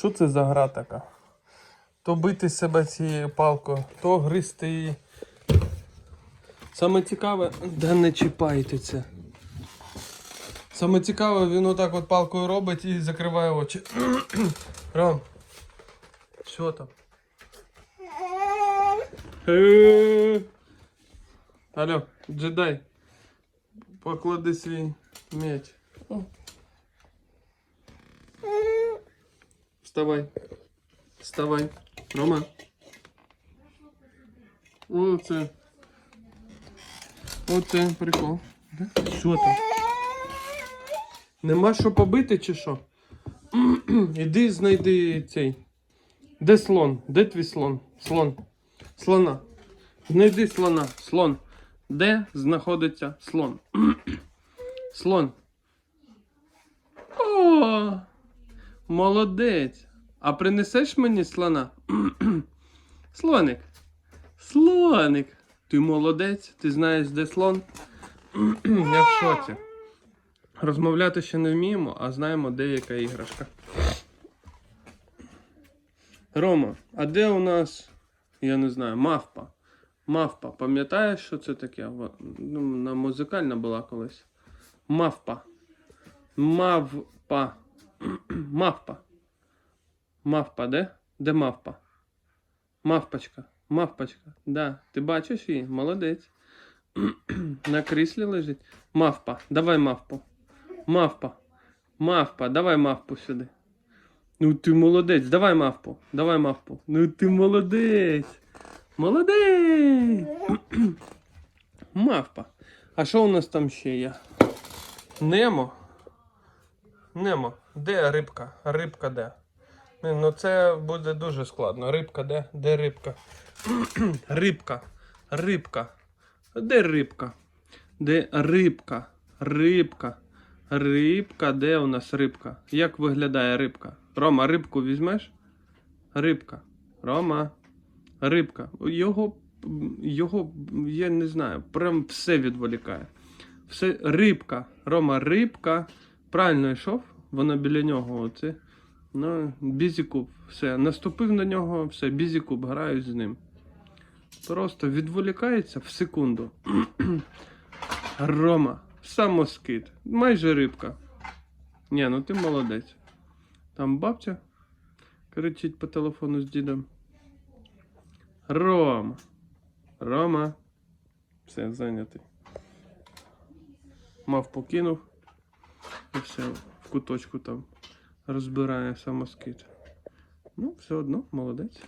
Що це за гра така? То бити себе цією палкою, то гризти її. Саме цікаве, да не чіпайте це. Саме цікаве, він отак от палкою робить і закриває очі. Ром. Що там? Алло, джедай. Поклади свій меч. Вставай. Вставай. Рома. Оце. Оце прикол. Що там? Нема що побити чи що? Іди знайди цей. Де слон? Де твій слон? Слон. Слона. Знайди слона. Слон. Де знаходиться слон? слон. О! Молодець. А принесеш мені слона? Слоник. Слоник. Ти молодець, ти знаєш, де слон? Я в шоці. Розмовляти ще не вміємо, а знаємо, де яка іграшка. Рома, а де у нас, я не знаю, мавпа? Мавпа. Пам'ятаєш, що це таке? Ну, на музикальна була колись. Мавпа. Мавпа. Мавпа. Мавпа, де? Де мавпа? Мавпочка. Мавпочка. Да. Ти бачиш її? Молодець. На кріслі лежить. Мавпа. Давай мавпу. Мавпа. Мавпа. Давай мавпу сюди. Ну ти молодець. Давай мавпу. Давай мавпу. Ну ти молодець. Молодець. Мавпа. А що у нас там ще є? Немо. Немо. Де рибка? Рибка де? Ну це буде дуже складно. Рибка де? Де рибка? рибка. Рибка. Де рибка? Де рибка? Рибка. Рибка, де у нас рибка? Як виглядає рибка? Рома, рибку візьмеш? Рибка. Рома. Рибка. Його, його, я не знаю, прям все відволікає. Все, рибка. Рома, рибка. Правильно йшов, вона біля нього. Оце. Ну, бізікуб. Все. Наступив на нього, все, бізікуб, граю з ним. Просто відволікається в секунду. Рома, самоскид. Майже рибка. Ні, ну ти молодець. Там бабця кричить по телефону з дідом. Рома. Рома. Все, зайнятий. Мав покинув. І все, в куточку там розбирає самоскид. Ну, все одно, молодець.